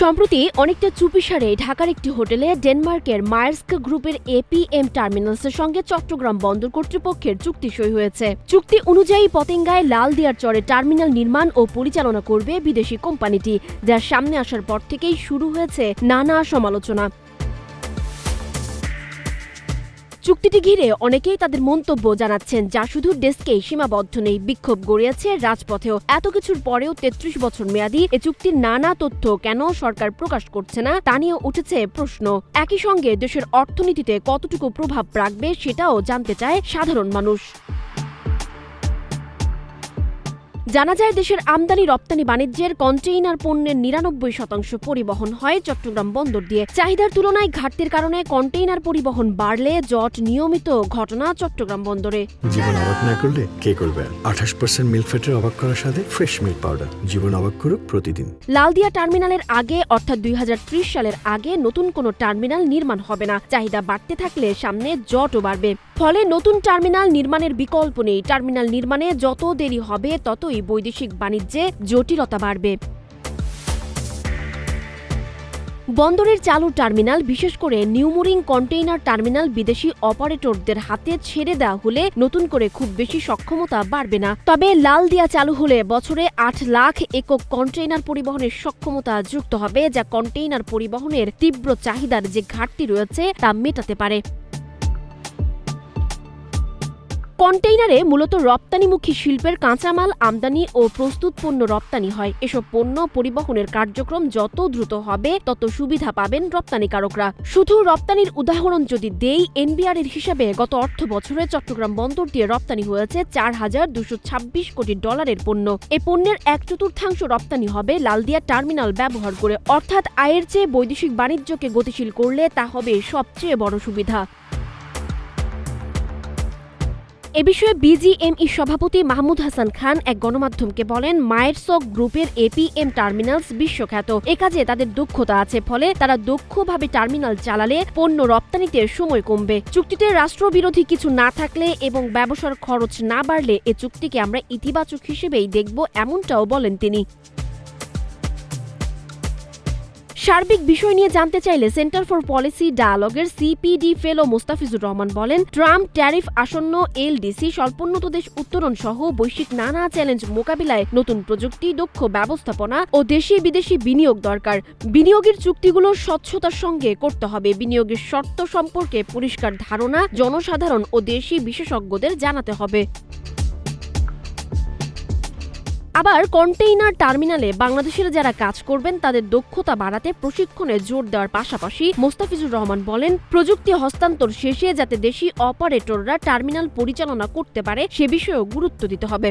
সম্প্রতি অনেকটা চুপিসারে ঢাকার একটি হোটেলে ডেনমার্কের মায়ার্স্ক গ্রুপের এপিএম টার্মিনালসের সঙ্গে চট্টগ্রাম বন্দর কর্তৃপক্ষের চুক্তি সই হয়েছে। চুক্তি অনুযায়ী পতেঙ্গায় লাল দিয়ার চরে টার্মিনাল নির্মাণ ও পরিচালনা করবে বিদেশি কোম্পানিটি। যার সামনে আসার পর থেকেই শুরু হয়েছে নানা সমালোচনা। চুক্তিটি ঘিরে অনেকেই তাদের মন্তব্য জানাচ্ছেন, যা শুধু ডেস্কেই সীমাবদ্ধ নেই। বিক্ষোভ গড়িয়েছে রাজপথেও। এত কিছুর পরেও তেত্রিশ বছর মেয়াদী এ চুক্তির নানা তথ্য কেন সরকার প্রকাশ করছে না, তা নিয়ে উঠেছে প্রশ্ন। একই সঙ্গে দেশের অর্থনীতিতে কতটুকু প্রভাব রাখবে সেটাও জানতে চায় সাধারণ মানুষ। জানা যায় দেশের আমদানি রপ্তানি বাণিজ্যের কন্টেইনার পণ্যের নিরানব্বই শতাংশ পরিবহন হয় চট্টগ্রাম বন্দর দিয়ে। চাহিদার তুলনায় ঘাটতির কারণে কন্টেইনার পরিবহন বাড়লে জট নিয়মিত ঘটনা চট্টগ্রাম বন্দরে। জীবন অবাক না করলে কে করবে? আঠাশ পার্সেন্ট মিল্ক ফ্যাটের অবাক করার সাথে ফ্রেশ মিল্ক পাউডার জীবন অবাক করুক প্রতিদিন। লালদিয়া টার্মিনালের আগে অর্থাৎ দুই হাজার ত্রিশ সালের আগে নতুন কোনো টার্মিনাল নির্মাণ হবে না। চাহিদা বাড়তে থাকলে সামনে জটও বাড়বে। ফলে নতুন টার্মিনাল নির্মাণের বিকল্প নেই। টার্মিনাল নির্মাণে যত দেরি হবে ততই বৈদেশিক বাণিজ্যে জটিলতা বাড়বে। বন্দরের চালু টার্মিনাল, বিশেষ করে নিউমুরিং কন্টেইনার টার্মিনাল বিদেশি অপারেটরদের হাতে ছেড়ে দেওয়া হলে নতুন করে খুব বেশি সক্ষমতা বাড়বে না। তবে লাল দিয়া চালু হলে বছরে আট লাখ একক কন্টেইনার পরিবহনের সক্ষমতা যুক্ত হবে, যা কন্টেইনার পরিবহনের তীব্র চাহিদার যে ঘাটতি রয়েছে তা মেটাতে পারে। কন্টেইনারে মূলত রপ্তানিমুখী শিল্পের কাঁচামাল আমদানি ও প্রস্তুত পণ্য রপ্তানি হয়। এসব পণ্য পরিবহনের কার্যক্রম যত দ্রুত হবে, তত সুবিধা পাবেন রপ্তানিকারকরা। শুধু রপ্তানির উদাহরণ যদি দেই, এনবিআর এর হিসাবে গত অর্থ বছরে চট্টগ্রাম বন্দর দিয়ে রপ্তানি হয়েছে চার হাজার দুশো ছাব্বিশ কোটি ডলারের পণ্য। এ পণ্যের এক চতুর্থাংশ রপ্তানি হবে লালদিয়া টার্মিনাল ব্যবহার করে। অর্থাৎ আয়ের চেয়ে বৈদেশিক বাণিজ্যকে গতিশীল করলে তা হবে সবচেয়ে বড় সুবিধা। এ বিষয়ে বিজিএমই সভাপতি মাহমুদ হাসান খান এক গণমাধ্যমকে বলেন মায়েরসক গ্রুপের এপিএম টার্মিনালস বিশ্বখ্যাত। এ কাজে তাদের দক্ষতা আছে, ফলে তারা দক্ষভাবে টার্মিনাল চালালে পণ্য রপ্তানিতে সময় কমবে। চুক্তিতে রাষ্ট্রবিরোধী কিছু না থাকলে এবং ব্যবসার খরচ না বাড়লে এ চুক্তিকে আমরা ইতিবাচক হিসেবেই দেখব, এমনটাও বলেন তিনি। সার্বিক বিষয় নিয়ে জানতে চাইলে সেন্টার ফর পলিসি ডায়ালগের সিপিডি ফেলো মোস্তাফিজুর রহমান বলেন, ট্রাম্প ট্যারিফ আসন্ন এলডিসি স্বল্পোন্নত দেশ উত্তরণ সহ বৈশ্বিক নানা চ্যালেঞ্জ মোকাবিলায় নতুন প্রযুক্তি, দক্ষ ব্যবস্থাপনা ও দেশি বিদেশি বিনিয়োগ দরকার। বিনিয়োগের চুক্তিগুলো স্বচ্ছতার সঙ্গে করতে হবে। বিনিয়োগের শর্ত সম্পর্কে পরিষ্কার ধারণা জনসাধারণ ও দেশি বিশেষজ্ঞদের জানাতে হবে। আবার কন্টেইনার টার্মিনালে বাংলাদেশের যারা কাজ করবেন, তাদের দক্ষতা বাড়াতে প্রশিক্ষণে জোর দেওয়ার পাশাপাশি মোস্তাফিজুর রহমান বলেন, প্রযুক্তি হস্তান্তর শেষে যাতে দেশি অপারেটররা টার্মিনাল পরিচালনা করতে পারে, সে বিষয়েও গুরুত্ব দিতে হবে।